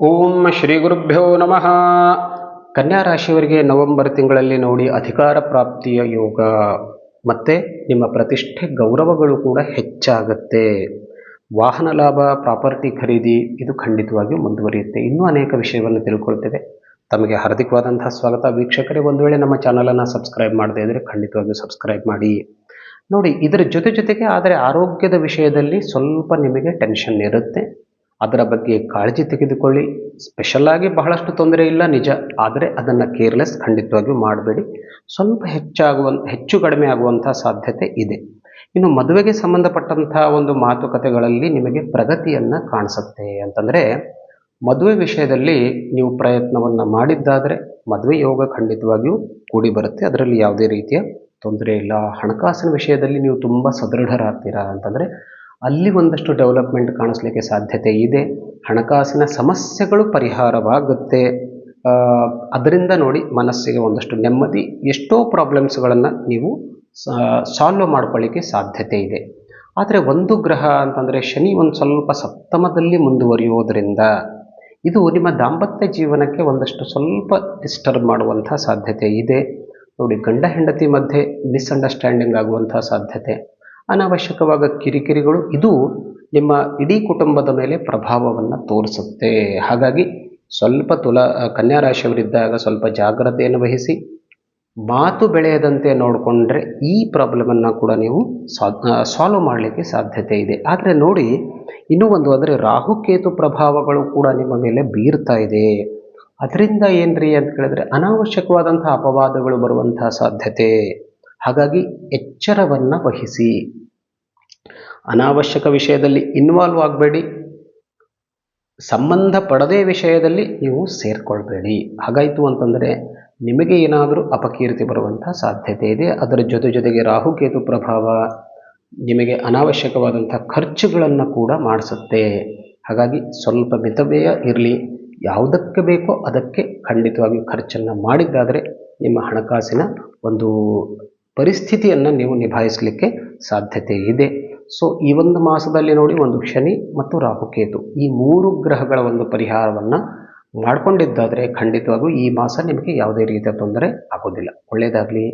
ಓಂ ಶ್ರೀ ಗುರುಭ್ಯೋ ನಮಃ. ಕನ್ಯಾ ರಾಶಿಯವರಿಗೆ ನವೆಂಬರ್ ತಿಂಗಳಲ್ಲಿ ನೋಡಿ ಅಧಿಕಾರ ಪ್ರಾಪ್ತಿಯ ಯೋಗ. ಮತ್ತು ನಿಮ್ಮ ಪ್ರತಿಷ್ಠೆ ಗೌರವಗಳು ಕೂಡ ಹೆಚ್ಚಾಗುತ್ತೆ. ವಾಹನ ಲಾಭ, ಪ್ರಾಪರ್ಟಿ ಖರೀದಿ, ಇದು ಖಂಡಿತವಾಗಿಯೂ ಮುಂದುವರಿಯುತ್ತೆ. ಇನ್ನೂ ಅನೇಕ ವಿಷಯವನ್ನು ತಿಳ್ಕೊಳ್ತೇವೆ. ತಮಗೆ ಹಾರ್ದಿಕವಾದಂತಹ ಸ್ವಾಗತ. ವೀಕ್ಷಕರೇ, ಒಂದು ವೇಳೆ ನಮ್ಮ ಚಾನಲನ್ನು ಸಬ್ಸ್ಕ್ರೈಬ್ ಮಾಡದೇ ಇದ್ದರೆ ಖಂಡಿತವಾಗಿಯೂ ಸಬ್ಸ್ಕ್ರೈಬ್ ಮಾಡಿ. ನೋಡಿ, ಇದರ ಜೊತೆ ಜೊತೆಗೆ ಆದರೆ ಆರೋಗ್ಯದ ವಿಷಯದಲ್ಲಿ ಸ್ವಲ್ಪ ನಿಮಗೆ ಟೆನ್ಷನ್ ಇರುತ್ತೆ. ಅದರ ಬಗ್ಗೆ ಕಾಳಜಿ ತೆಗೆದುಕೊಳ್ಳಿ. ಸ್ಪೆಷಲ್ಲಾಗಿ ಬಹಳಷ್ಟು ತೊಂದರೆ ಇಲ್ಲ, ನಿಜ. ಆದರೆ ಅದನ್ನು ಕೇರ್ಲೆಸ್ ಖಂಡಿತವಾಗಿಯೂ ಮಾಡಬೇಡಿ. ಸ್ವಲ್ಪ ಹೆಚ್ಚಾಗುವ, ಹೆಚ್ಚು ಕಡಿಮೆ ಆಗುವಂಥ ಸಾಧ್ಯತೆ ಇದೆ. ಇನ್ನು ಮದುವೆಗೆ ಸಂಬಂಧಪಟ್ಟಂಥ ಒಂದು ಮಾತುಕತೆಗಳಲ್ಲಿ ನಿಮಗೆ ಪ್ರಗತಿಯನ್ನು ಕಾಣಿಸುತ್ತೆ. ಅಂತಂದರೆ, ಮದುವೆ ವಿಷಯದಲ್ಲಿ ನೀವು ಪ್ರಯತ್ನವನ್ನು ಮಾಡಿದ್ದಾದರೆ ಮದುವೆ ಯೋಗ ಖಂಡಿತವಾಗಿಯೂ ಕೂಡಿ ಬರುತ್ತೆ. ಅದರಲ್ಲಿ ಯಾವುದೇ ರೀತಿಯ ತೊಂದರೆ ಇಲ್ಲ. ಹಣಕಾಸಿನ ವಿಷಯದಲ್ಲಿ ನೀವು ತುಂಬ ಸದೃಢರಾಗ್ತೀರಾ ಅಂತಂದರೆ ಅಲ್ಲಿ ಒಂದಷ್ಟು ಡೆವಲಪ್ಮೆಂಟ್ ಕಾಣಿಸ್ಲಿಕ್ಕೆ ಸಾಧ್ಯತೆ ಇದೆ. ಹಣಕಾಸಿನ ಸಮಸ್ಯೆಗಳು ಪರಿಹಾರವಾಗುತ್ತೆ. ಅದರಿಂದ ನೋಡಿ ಮನಸ್ಸಿಗೆ ಒಂದಷ್ಟು ನೆಮ್ಮದಿ, ಎಷ್ಟೋ ಪ್ರಾಬ್ಲಮ್ಸ್ಗಳನ್ನು ನೀವು ಸಾಲ್ವ್ ಮಾಡ್ಕೊಳ್ಳಿಕ್ಕೆ ಸಾಧ್ಯತೆ ಇದೆ. ಆದರೆ ಒಂದು ಗ್ರಹ ಅಂತಂದರೆ ಶನಿ ಒಂದು ಸ್ವಲ್ಪ ಸಪ್ತಮದಲ್ಲಿ ಮುಂದುವರಿಯೋದ್ರಿಂದ ಇದು ನಿಮ್ಮ ದಾಂಪತ್ಯ ಜೀವನಕ್ಕೆ ಒಂದಷ್ಟು ಸ್ವಲ್ಪ ಡಿಸ್ಟರ್ಬ್ ಮಾಡುವಂಥ ಸಾಧ್ಯತೆ ಇದೆ. ನೋಡಿ ಗಂಡ ಹೆಂಡತಿ ಮಧ್ಯೆ ಮಿಸ್ಅಂಡರ್ಸ್ಟ್ಯಾಂಡಿಂಗ್ ಆಗುವಂಥ ಸಾಧ್ಯತೆ. ಅನಾವಶ್ಯಕವಾದ ಕಿರಿಕಿರಿಗಳು ಇದು ನಿಮ್ಮ ಇಡೀ ಕುಟುಂಬದ ಮೇಲೆ ಪ್ರಭಾವವನ್ನು ತೋರಿಸುತ್ತೆ. ಹಾಗಾಗಿ ಸ್ವಲ್ಪ ತುಲಾ ಕನ್ಯಾ ರಾಶಿಯವರಿದ್ದಾಗ ಸ್ವಲ್ಪ ಜಾಗ್ರತೆಯನ್ನು ವಹಿಸಿ, ಮಾತು ಬೆಳೆಯದಂತೆ ನೋಡಿಕೊಂಡ್ರೆ ಈ ಪ್ರಾಬ್ಲಮನ್ನು ಕೂಡ ನೀವು ಸಾಲ್ವ್ ಮಾಡಲಿಕ್ಕೆ ಸಾಧ್ಯತೆ ಇದೆ. ಆದರೆ ನೋಡಿ, ಇನ್ನೂ ಒಂದು ಅಂದರೆ ರಾಹುಕೇತು ಪ್ರಭಾವಗಳು ಕೂಡ ನಿಮ್ಮ ಮೇಲೆ ಬೀರ್ತಾ ಇದೆ. ಅದರಿಂದ ಏನ್ರಿ ಅಂತ ಕೇಳಿದ್ರೆ ಅನಾವಶ್ಯಕವಾದಂಥ ಅಪವಾದಗಳು ಬರುವಂತಹ ಸಾಧ್ಯತೆ. ಹಾಗಾಗಿ ಎಚ್ಚರವನ್ನು ವಹಿಸಿ. ಅನಾವಶ್ಯಕ ವಿಷಯದಲ್ಲಿ ಇನ್ವಾಲ್ವ್ ಆಗಬೇಡಿ. ಸಂಬಂಧ ಪಡದೇ ವಿಷಯದಲ್ಲಿ ನೀವು ಸೇರಿಕೊಳ್ಬೇಡಿ. ಹಾಗಾಯಿತು ಅಂತಂದರೆ ನಿಮಗೆ ಏನಾದರೂ ಅಪಕೀರ್ತಿ ಬರುವಂಥ ಸಾಧ್ಯತೆ ಇದೆ. ಅದರ ಜೊತೆ ಜೊತೆಗೆ ರಾಹುಕೇತು ಪ್ರಭಾವ ನಿಮಗೆ ಅನಾವಶ್ಯಕವಾದಂಥ ಖರ್ಚುಗಳನ್ನು ಕೂಡ ಮಾಡಿಸುತ್ತೆ. ಹಾಗಾಗಿ ಸ್ವಲ್ಪ ಮಿತವ್ಯಯ ಇರಲಿ. ಯಾವುದಕ್ಕೆ ಬೇಕೋ ಅದಕ್ಕೆ ಖಂಡಿತವಾಗಿ ಖರ್ಚನ್ನು ಮಾಡಿದ್ದಾದರೆ ನಿಮ್ಮ ಹಣಕಾಸಿನ ಒಂದು ಪರಿಸ್ಥಿತಿಯನ್ನು ನೀವು ನಿಭಾಯಿಸಲಿಕ್ಕೆ ಸಾಧ್ಯತೆ ಇದೆ. ಸೊ ಈ ಒಂದು ಮಾಸದಲ್ಲಿ ನೋಡಿ, ಒಂದು ಶನಿ ಮತ್ತು ರಾಹುಕೇತು ಈ ಮೂರು ಗ್ರಹಗಳ ಒಂದು ಪರಿಹಾರವನ್ನು ಮಾಡಿಕೊಂಡಿದ್ದಾದರೆ ಖಂಡಿತವಾಗೂ ಈ ಮಾಸ ನಿಮಗೆ ಯಾವುದೇ ರೀತಿಯ ತೊಂದರೆ ಆಗೋದಿಲ್ಲ. ಒಳ್ಳೆಯದಾಗಲಿ